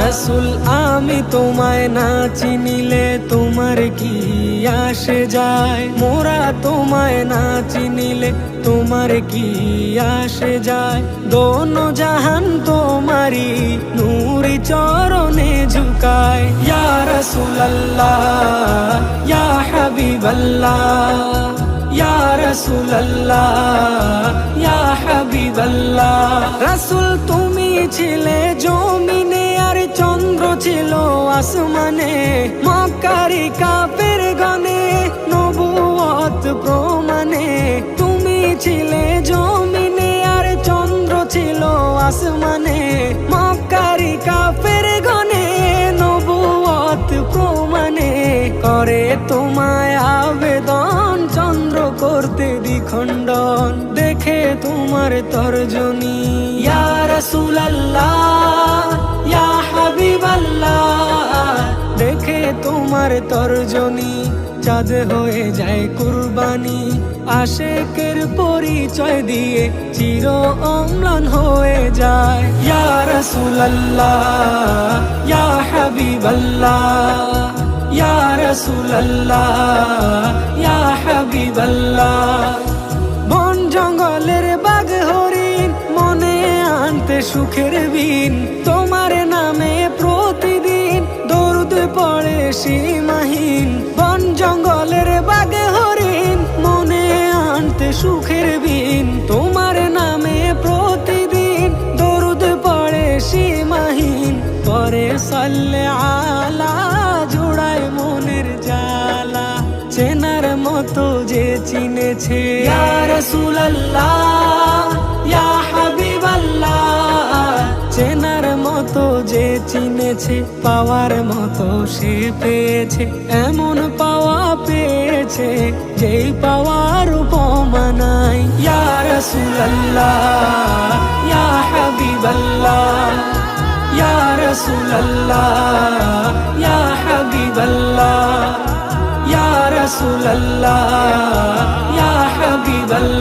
রসুল, আমি তোমায় না চিনিলে তোমার কি আসে যায়? মোরা তোমায় না চিনিলে তোমার কি আসে যায়? দোনো জাহান তোমারি নূরি চরণে ঝুকায়। ইয়া ইয়া হাবিবাল্লাহ, ইয়া রাসূলুল্লাহ, ইয়া হাবিবাল্লাহ। রাসূল, তুমি ছিলে জমিনে ছিল আসমানে, মক্কারি কাপের গনে নবুয়ত প্রমাণে। তুমি ছিলে জমিনে আর চন্দ্র ছিল আসমানে। মক্কারি কাপের গনে নবুয়ত প্রমাণে। করে তোমায় আবেদন, চন্দ্র করতে দ্বিখণ্ডন। দেখে তোমার তর্জনী রাসূলুল্লাহ। তর্জনী, চাঁদ হয়ে যায় কুরবানি। আশেকের পরিচয় দিয়ে চির অম্লান হয়ে যায়। ইয়া রাসূলুল্লাহ, ইয়া হাবিবাল্লাহ, ইয়া রাসূলুল্লাহ, ইয়া হাবিবাল্লাহ। বন জঙ্গলের বাঘ হরিণ, মনে আনতে সুখের বিন। তোমার সীমাহীন, বন জঙ্গলের বাঘ হরিণ, মনে আনতে সুখের বিন। তোমার নামে প্রতিদিন দরুদ পড়ে সীমাহীন, পরে সাল্লে আলা জোড়ায় মনের জালা চেনার মতো যে চিনেছে। ইয়া চিনেছে, পাওয়ার মতো সে পেয়েছে, এমন পাওয়া পেয়েছে, যেই পাওয়ার উপমা নাই ইয়া রাসূলুল্লাহ, ইয়া হাবিবাল্লাহ, ইয়া রাসূলুল্লাহ, ইয়া হাবিবাল্লাহ, ইয়া রাসূলুল্লাহ, ইয়া হাবিবাল্লাহ।